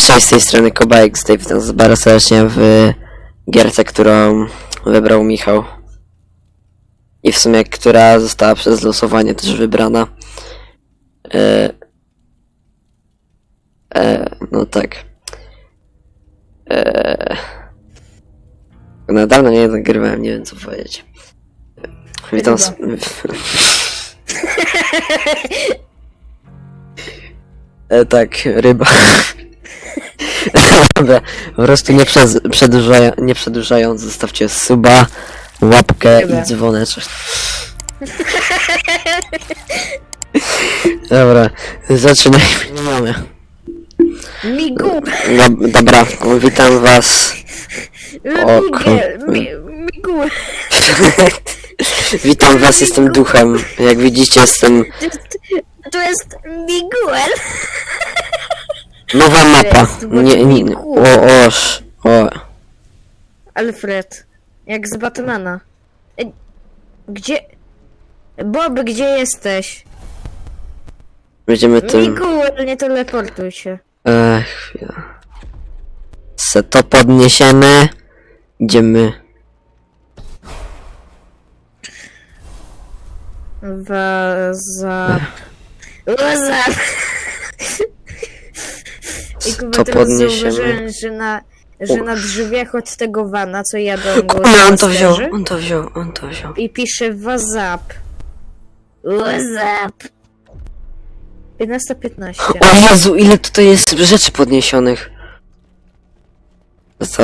Cześć, z tej strony Kobajek, z witam was bardzo serdecznie w gierce, którą wybrał Michał. I w sumie, która została przez losowanie też wybrana. E, e, no tak. E, na dawno nie nagrywałem, nie wiem co powiedzieć. Witam. s- e, tak, ryba. Dobra, po prostu nie, przez, przedłużają, nie przedłużając, zostawcie suba, łapkę Dobra. i dzwoneczek. Dobra, zaczynajmy. Mamy. Migu! Dob- Dobra, witam was. O, Miguel! kur- Mi, migu! Witam was, jestem duchem. Jak widzicie, jestem To jest, to jest Miguel! Nowa mapa. Nie, nie, o, oż, o. Alfred. Jak z Batmana. E, Gdzie... Bob, gdzie jesteś? Będziemy tym... Miguel, nie teleportuj się. Ech, chwila. Se to podniesiemy. Idziemy. Wazap. Wazap! I chyba to teraz podniesiemy. zauważyłem, że na, że na drzwiach od tego wana, co jadą go Kurwa, on to wziął, on to wziął, on to wziął. I pisze wazap. Wazap. 15-15. O Jezu, ile tutaj jest rzeczy podniesionych. Co?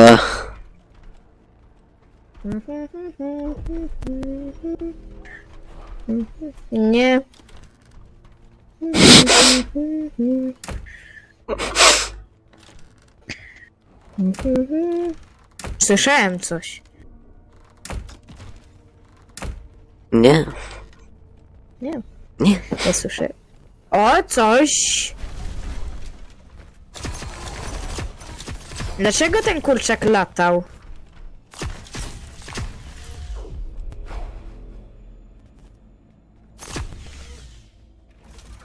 Nie. Słyszałem coś. Nie, Nie, nie. nie słyszę. O, coś. Dlaczego ten kurczak latał?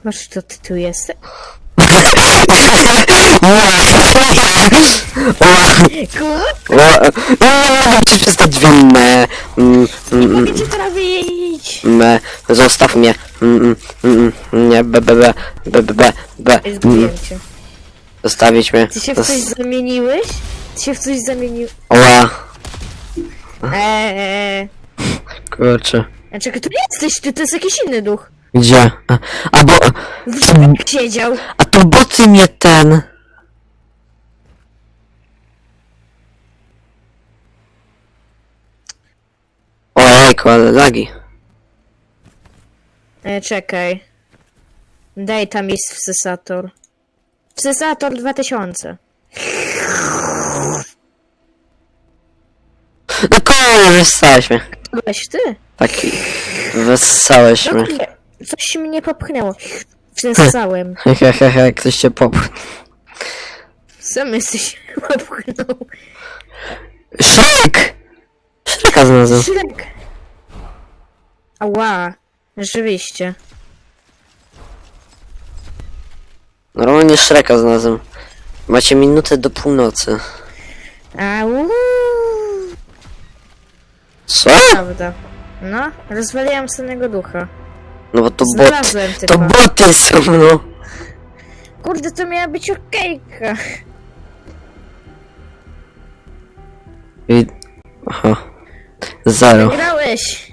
Masz to ty tu jesteś? Nie mogę przestać Mogę cię trafić! me, zostaw mnie. Mm, mm, mm, nie, be, be, be, be, be, be, be. Zgubiłem cię. zostawić mnie. Ty się w coś zamieniłeś? Ty się w coś zamienił... Oła, Eee... kurczę. A czekaj, tu nie jesteś, ty to jest jakiś inny duch. Gdzie? A, a bo, W siedział. a to boty mnie ten. Ojejku, ale lagi. E, czekaj. Daj tam jest wsysator. Wsysator 2000. No mnie. To byłeś ty? Taki, wessałeś No, nie. Coś mnie popchnęło. Wsysałem. Hehehe, ktoś cię pop... Sam jesteś popchnął. Szrek! Szreka znalazłem. Szrek. Ała. Rzeczywiście. Normalnie Szreka znalazłem. Macie minutę do północy. Au. Co? Prawda. No, rozwaliłam samego ducha. No bo to bot. Znalazłem typa. To boty są, no. Kurde, to miała być okejka. I... Aha. Zero. Grałeś.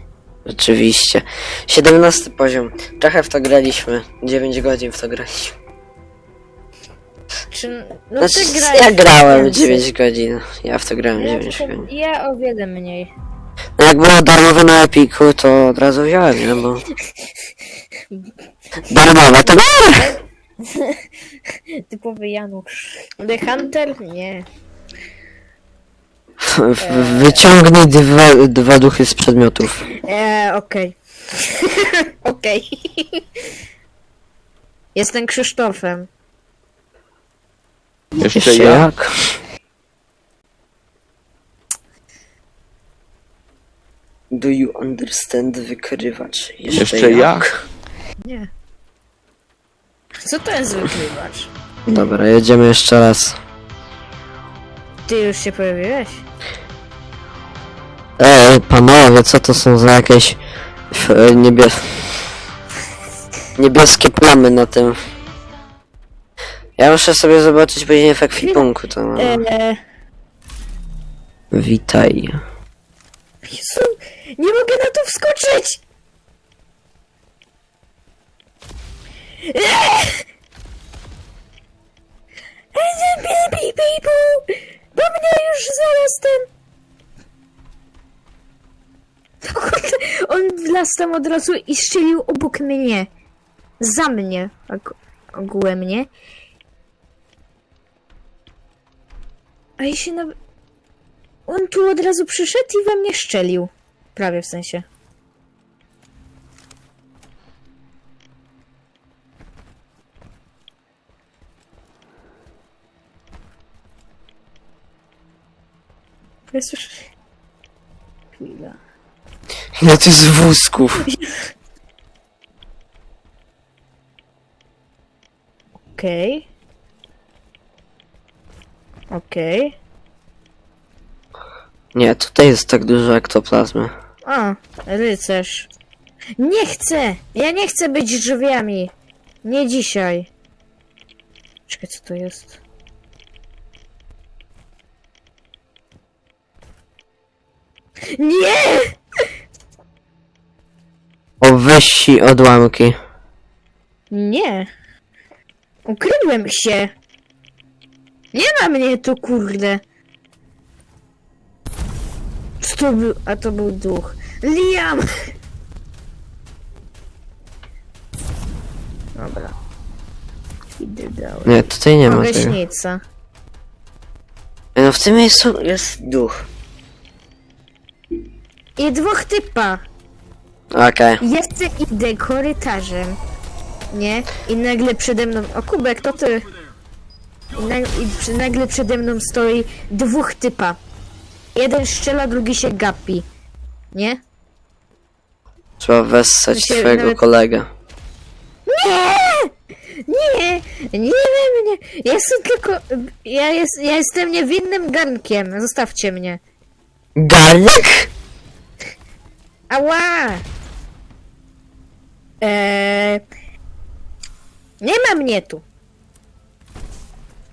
Rzeczywiście. 17 poziom. Trochę w to graliśmy. 9 godzin w to graliśmy. Czy... No Znaczy, ty grałeś ja grałem więcej. 9 godzin. Ja w to grałem Ja, 9 trochę- godzin. ja o wiele mniej. No jak było darmowe na Epiku, to od razu wziąłem, nie? Bo... Darmowe to biorę! Typowy Janusz. The Hunter? Nie. W- Wyciągnij dwa, dwa duchy z przedmiotów. Eee, okej. okej. Jestem Krzysztofem. Jeszcze ja? jak? Do you understand wykrywacz? Jeszcze ja? Nie. Co to jest wykrywacz? Dobra, jedziemy jeszcze raz. Ty już się pojawiłeś? E, panowie, co to są za jakieś e, niebie... niebieskie plamy na tym? Ja muszę sobie zobaczyć później w ekwipunku to. Eee, Witaj. Jezu, nie mogę na to wskoczyć! Eee! Bo mnie już zaraz ten... On wlazł tam od razu i strzelił obok mnie. Za mnie. Og ogółem. A się nawet... On tu od razu przyszedł i we mnie szczelił. Prawie w sensie. Jest już... Chwila. Ile to jest wózków? Okej. Okej. Nie, tutaj jest tak dużo ektoplazmy. A, rycerz. Nie chcę! Ja nie chcę być drzwiami. Nie dzisiaj. Czekaj, co to jest? Nie! O, weź odłamki. Nie. Ukryłem się. Nie ma mnie tu, kurde. Co to był? A to był duch. Liam! Dobra. Idę dalej. Nie, tutaj nie ma tego. Gaśnica. No w tym miejscu jest duch. I dwóch typa. Okej. Chcę idę korytarzem. Nie? I nagle przede mną. O kubek, to ty. I, na, i przy, nagle przede mną stoi dwóch typa. Jeden strzela, drugi się gapi. Nie? Trzeba wessać się twojego nawet- kolegę. Nie! Nie! Nie we mnie! Ja jestem tylko. Ja, jest, ja jestem niewinnym garnkiem. Zostawcie mnie. Garnek? Ała! Eee... Nie ma mnie tu.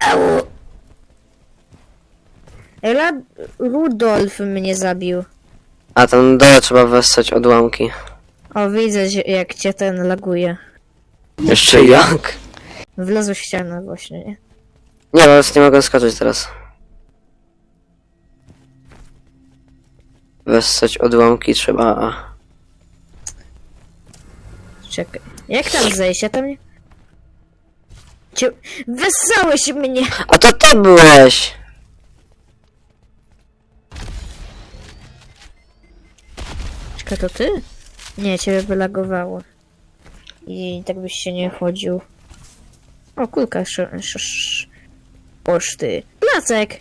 Au! Rudolf mnie zabił. A tam dole trzeba wessać odłamki. O, widzę, że- jak cię ten laguje. Jeszcze jak? Wlazł w ścianę właśnie, nie? Nie, prostu nie mogę skoczyć teraz. Wessać odłamki trzeba. Czekaj. Jak tam zejść? Ja tam nie... Cię... Wesałeś mnie! A to ty byłeś! Czekaj, to ty? Nie, ciebie wylagowało. I tak byś się nie chodził. O, kulka sz, sz, sz. poczty. Placek!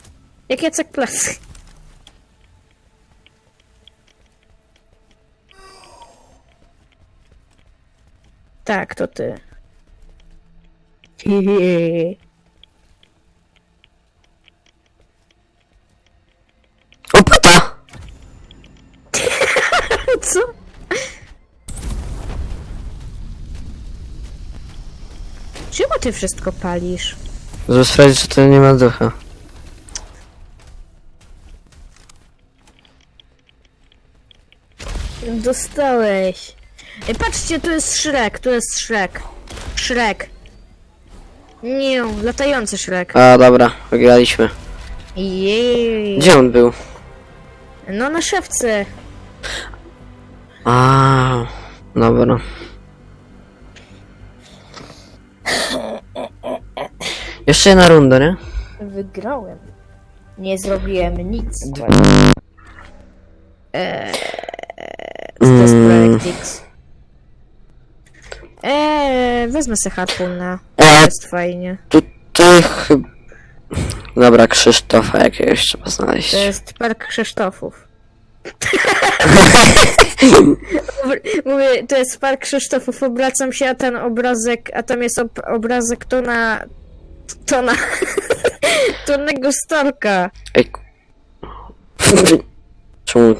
Jak Jacek Placek. Tak, to ty. O, płyta! Co? Czemu ty wszystko palisz? Żeby sprawdzić, czy to nie ma ducha. Dostałeś. Ej, patrzcie, tu jest Shrek, tu jest Shrek. Shrek. Nie, latający Shrek. A, dobra, wygraliśmy. Jej. Gdzie on był? No na szewce. A, dobra. Jeszcze jedna runda, nie? Wygrałem. Nie zrobiłem nic. Eee, co to jest Mm. projekt X? Eee, wezmę sobie harpuna. E, Jest fajnie. tutaj chyba... Dobra, Krzysztofa jakiegoś trzeba znaleźć. To jest park Krzysztofów. Mówię, to jest park Krzysztofów, obracam się, a ten obrazek, a tam jest ob obrazek to na To na... Tonego Starka. Ej. ku- Czemu?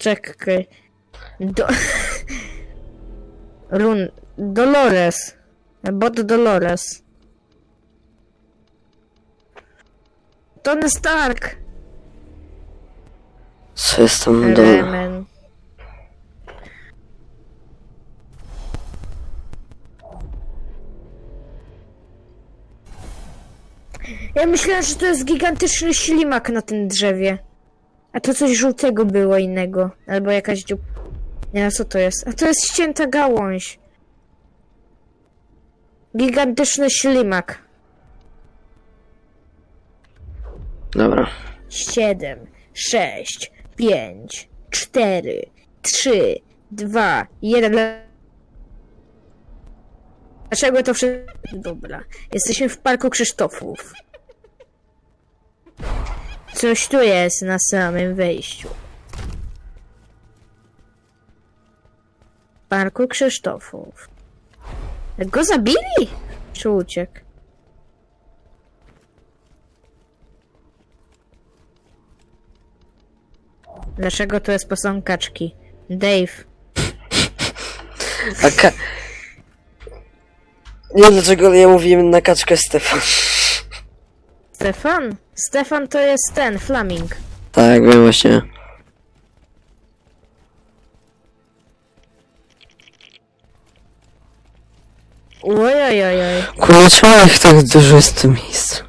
Czekaj. Do... Run... Dolores. Bot Dolores. Tony Stark. Co jest tam do... Remen. Ja myślałem, że to jest gigantyczny ślimak na tym drzewie. A to coś żółtego było innego. Albo jakaś dziób... Nie wiem co to jest. A to jest ścięta gałąź. Gigantyczny ślimak. Dobra. Siedem, sześć, pięć, cztery, trzy, dwa, jeden. Dlaczego to wszystko? Dobra. Jesteśmy w parku Krzysztofów. Coś tu jest na samym wejściu. Parku Krzysztofów. Go zabili? Czy uciekł? Dlaczego to jest posąg kaczki? Dave. A ka... Nie dlaczego ja mówiłem na kaczkę Stefan. Stefan? Stefan to jest ten, Flaming. Tak, wiem właśnie. Ojojojoj. Kurwa, czemu ich tak dużo jest w tym miejscu?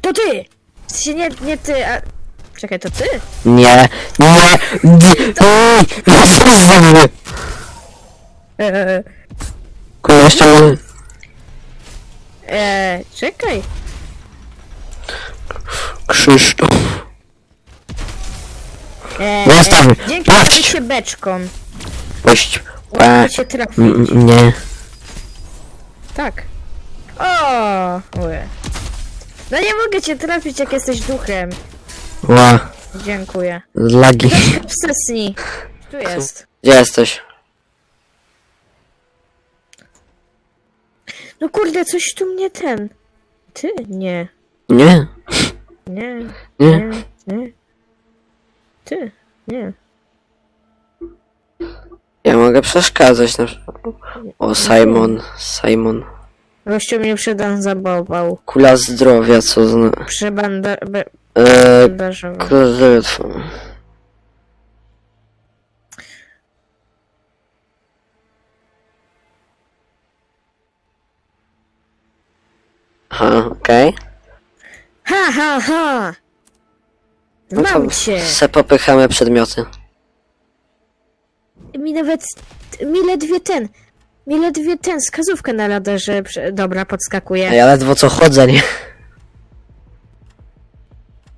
To ty! W sensie nie, nie ty, a... Czekaj, to ty? Nie, nie, mnie? Eee, Kurwa, jeszcze mam... eee, czekaj. Krzysztof. Eee, Zostaw dzięki Patrz. bycie beczką. Puść. Łatwo E, cię trafić. m- m- nie. Tak. O, ue. No nie mogę cię trafić, jak jesteś duchem. Ła, Dziękuję. lagi. Wstecnij. Tu jest. Gdzie jesteś? No kurde, coś tu mnie ten. Ty? Nie. Nie, Nie. nie. Nie. Nie. Ty? Nie. Ja mogę przeszkadzać na przykład. O, Simon, Simon. Gościu mnie przedanzabował. Kula zdrowia, co zna... Przebandażował. Eee, kula zdrowia Aha, okej. Ha, ha, ha! No to Mam cię! se popychamy przedmioty. Mi nawet... Mi ledwie ten... Mi ledwie ten, skazówkę na radarze... prze- Dobra, podskakuje. Ja ledwo co chodzę, nie?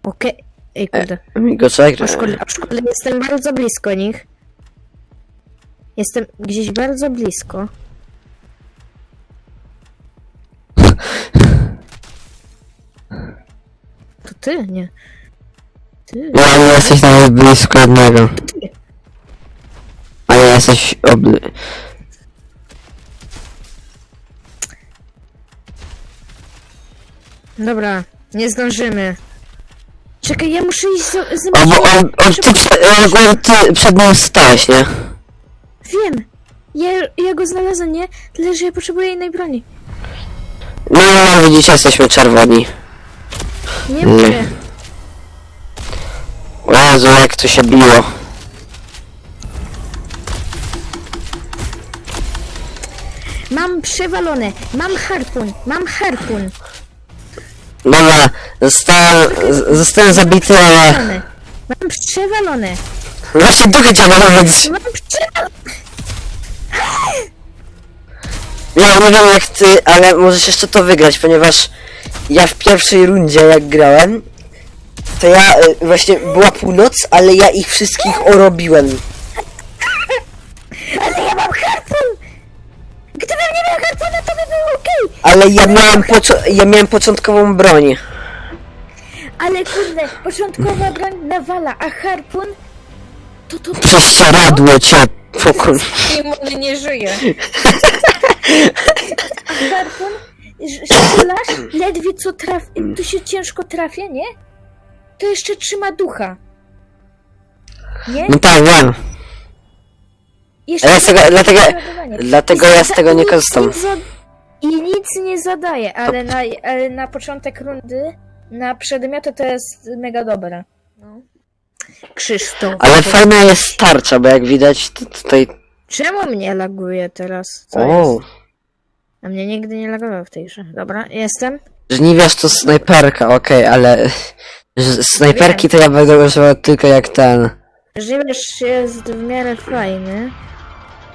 Okej. Ej, kurde. Migoczek. O szkoda, o szkoda, jestem bardzo blisko nich. Jestem gdzieś bardzo blisko. To ty? Nie. Ty? No, nie jesteś nawet blisko jednego. A nie jesteś obly... Dobra, nie zdążymy. Czekaj, ja muszę iść za... za O, bo on, on ty, prze, on, ty przed nim stałeś, nie? Wiem! Ja, ja go znalazłem, nie? Tyle, że ja potrzebuję innej broni. No, no, widzicie, jesteśmy czerwoni. Nie Mm. mogę. O Jezu, jak to się biło. Mam przewalone, mam harpun, mam harpun. Dobra, zostałem, z- zostałem zabity, ale... Przewalone. Mam przewalone. Właśnie duchy trzeba robić. Mam przewalone. Ja nie wiem jak ty, ale możesz jeszcze to wygrać, ponieważ ja w pierwszej rundzie jak grałem, to ja y, właśnie była północ, ale ja ich wszystkich orobiłem. Ale ja mam harpun! Gdybym nie miał harpuna, to by było okej. Ale ja miałem, ja miałem początkową broń. Ale kurde, początkowa broń nawala, a harpun to to Przesadło cię pokój. Timon nie żyje. A harpun, strzelasz, ledwie co traf, tu się ciężko trafia, nie? To jeszcze trzyma ducha. Nie? No tak, wiem. Jeszcze Ale z tego, dlatego, przeładowanie. dlatego ja z tego nie Nic korzystam. za- I nic nie zadaje, ale na, ale na początek rundy, na przedmioty to jest mega dobre. No. Krzysztof. Ale fajna jest tarcza, bo jak widać to tutaj... Czemu mnie laguje teraz? Co O, jest? A mnie nigdy nie lagowało w tej grze. Dobra, jestem. żniwiarz to snajperka, okej, ale... że Snajperki to ja będę używał tylko jak ten... Żywierz jest w miarę fajny.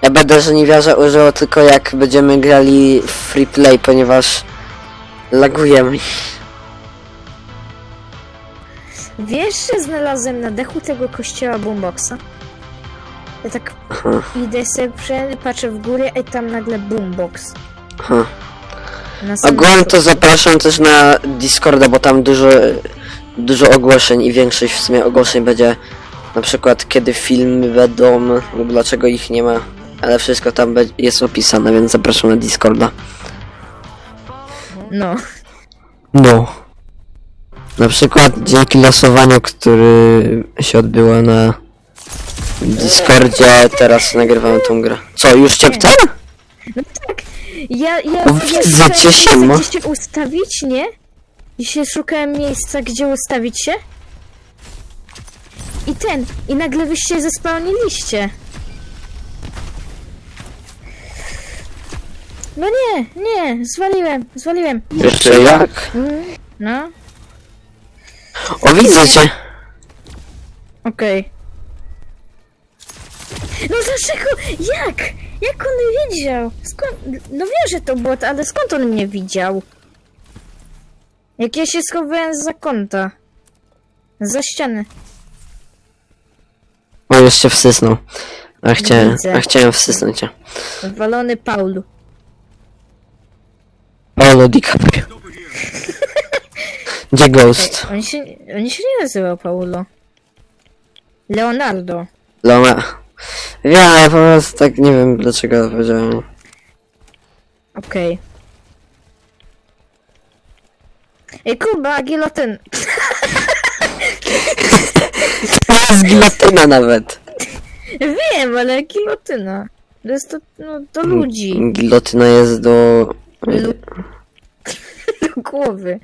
Ja będę żniwiarza używał tylko jak będziemy grali w free play, ponieważ... Laguje mi. Wiesz, że znalazłem na dachu tego kościoła boomboxa? Ja tak Aha, idę sobie, prze- patrzę w górę i tam nagle boombox. Na samym Ogólnie to zapraszam też na Discorda, bo tam dużo, dużo ogłoszeń i większość w sumie ogłoszeń będzie na przykład kiedy filmy będą lub dlaczego ich nie ma, ale wszystko tam jest opisane, więc zapraszam na Discorda. No. No. Na przykład dzięki losowaniu, który się odbyło na Discordzie, teraz nagrywamy tą grę. Co, już cię ten? Ja, ja, O, ja widzę szukałem cię, miejsca, siema. gdzie się ustawić, nie? I się szukałem miejsca, gdzie ustawić się. I ten, i nagle wyście zespełniliście. No nie, nie, zwaliłem, zwaliłem. Jeszcze jak? Mm, No, O, widzę cię. okej. No dlaczego? Jak? Jak on wiedział? Skąd? No wiem, że to bot, ale skąd on mnie widział? Jak ja się schowałem za kąta. Za ściany. O, jeszcze wsysnął. A chciałem, Widzę. a chciałem wsysnąć cię. Walony Paulu. Paolo DiCaprio. Gdzie Ghost? On się, on się nie nazywał Paulo. Leonardo. Loma. Wiem, ja po prostu tak nie wiem dlaczego powiedziałem. Okej. Ej, Kuba, gilotyn. To jest gilotyna nawet. Wiem, ale gilotyna. To jest to, no, do ludzi. Gilotyna jest do... Lu- do głowy.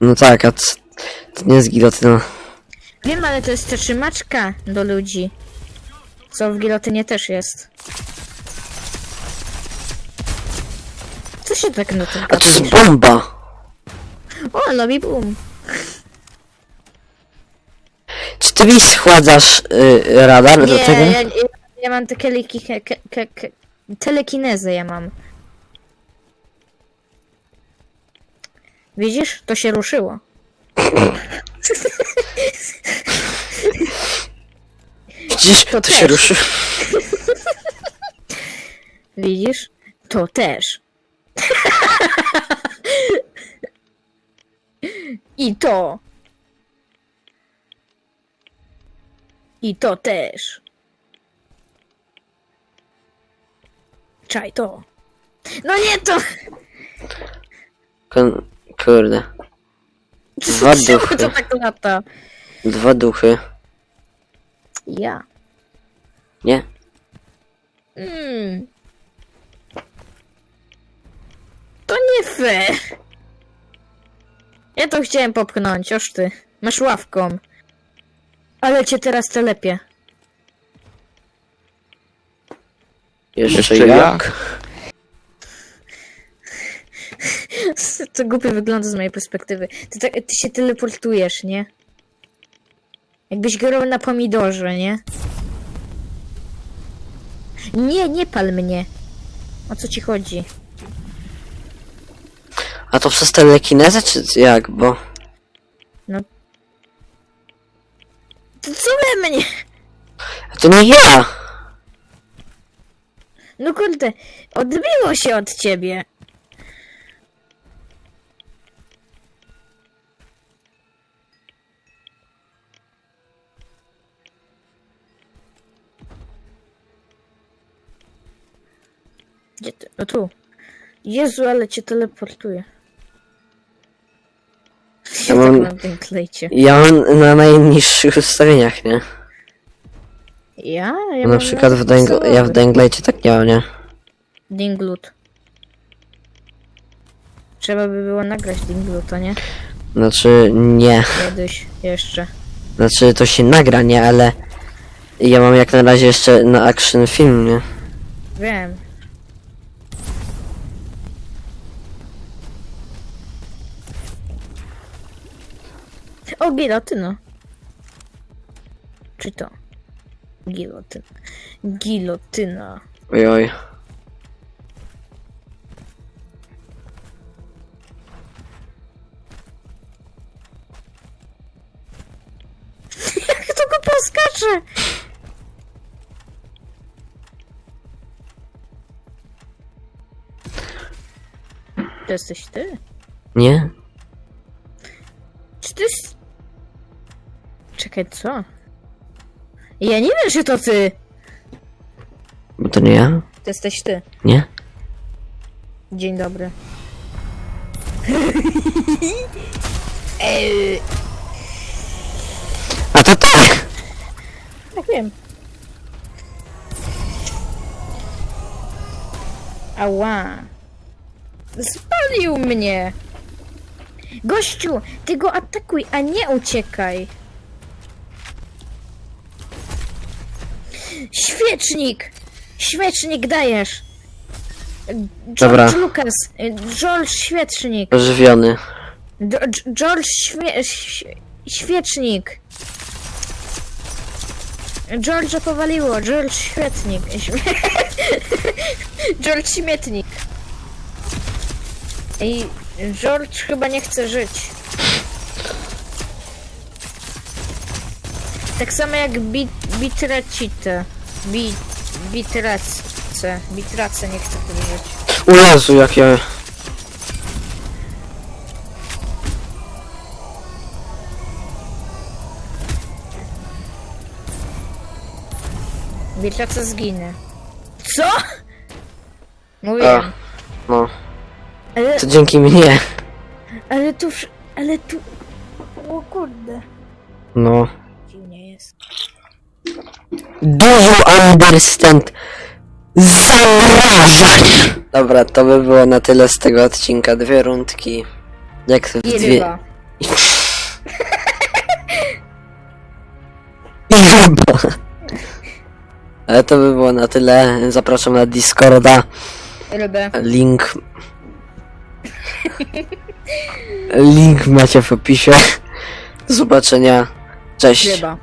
No tak, a c- to nie jest gilotyna. Wiem, ale to jest trzymaczka do ludzi. Co w gilotynie też jest. Co się tak na tym A to jest bomba. O, nowi boom. Czy ty mi schładzasz y, radar do Nie, tego? ja, ja, ja mam te keliki, ke, ke, ke, ke, telekinezę ja mam. Widzisz? To się ruszyło. Widzisz, to, też. się ruszy. Widzisz? To też. I to. I to też. Czaj to. No nie to! Kon- kurde. Dwa Czemu duchy. to tak lata? Dwa duchy. Ja. Nie? Mm. To nie fair. Ja to chciałem popchnąć, oż ty. Masz ławką. Ale cię teraz telepię. Jeszcze, Jeszcze jak? jak? To głupio wygląda z mojej perspektywy. Ty, tak, ty się teleportujesz, nie? Jakbyś grał na pomidorze, nie? Nie, nie pal mnie. O co ci chodzi? A to przez telekinezę, czy jak? Bo... To co we mnie? To nie ja! No kurde, odbiło się od ciebie. Jezu, ale cię teleportuje. Ja Ja tak mam- na tym klejcie. Ja mam na najniższych ustawieniach, nie? Ja? ja na mam przykład w. Dang- ja w Danglecie tak nie mam, nie? Dinglut. Trzeba by było nagrać Dingluta, nie? Znaczy, nie. Kiedyś jeszcze. Znaczy, to się nagra, nie? Ale ja mam jak na razie jeszcze na action film, nie? Wiem. O, gilotyna. Czy to? Gilotyna. Gilotyna. Oj, oj. Jak to go poskacze? To jesteś ty? Nie? Czy to jest... Czekaj, co? Ja nie wiem, czy to ty! Bo to nie ja? To jesteś ty. Nie? Dzień dobry. Ej, A to tak! tak wiem. Ała. Spalił mnie. Gościu, ty go atakuj, a nie uciekaj. Świecznik! Świecznik dajesz! George Dobra. Lucas, George Świecznik. Ożywiony. George, George śmie- ś- Świecznik. George'a powaliło, George Świetnik. Śmie- George Śmietnik. I George chyba nie chce żyć. Tak samo jak bit, Bitracite. Bit, bitrace. Bitrace nie tu żyć. O Jezu, jak ja... Bitrace zginie. Co? A, Mówiłem. no. Ale, To dzięki mnie. ale tu... wsz- Ale tu... O kurde. No. You understand? Zamrażać! Dobra, to by było na tyle z tego odcinka. Dwie rundki. Jak w dwie... I ryba. Ale to by było na tyle. Zapraszam na Discorda. Rybę. Link. Link macie w opisie. Do zobaczenia. Cześć. Ryba.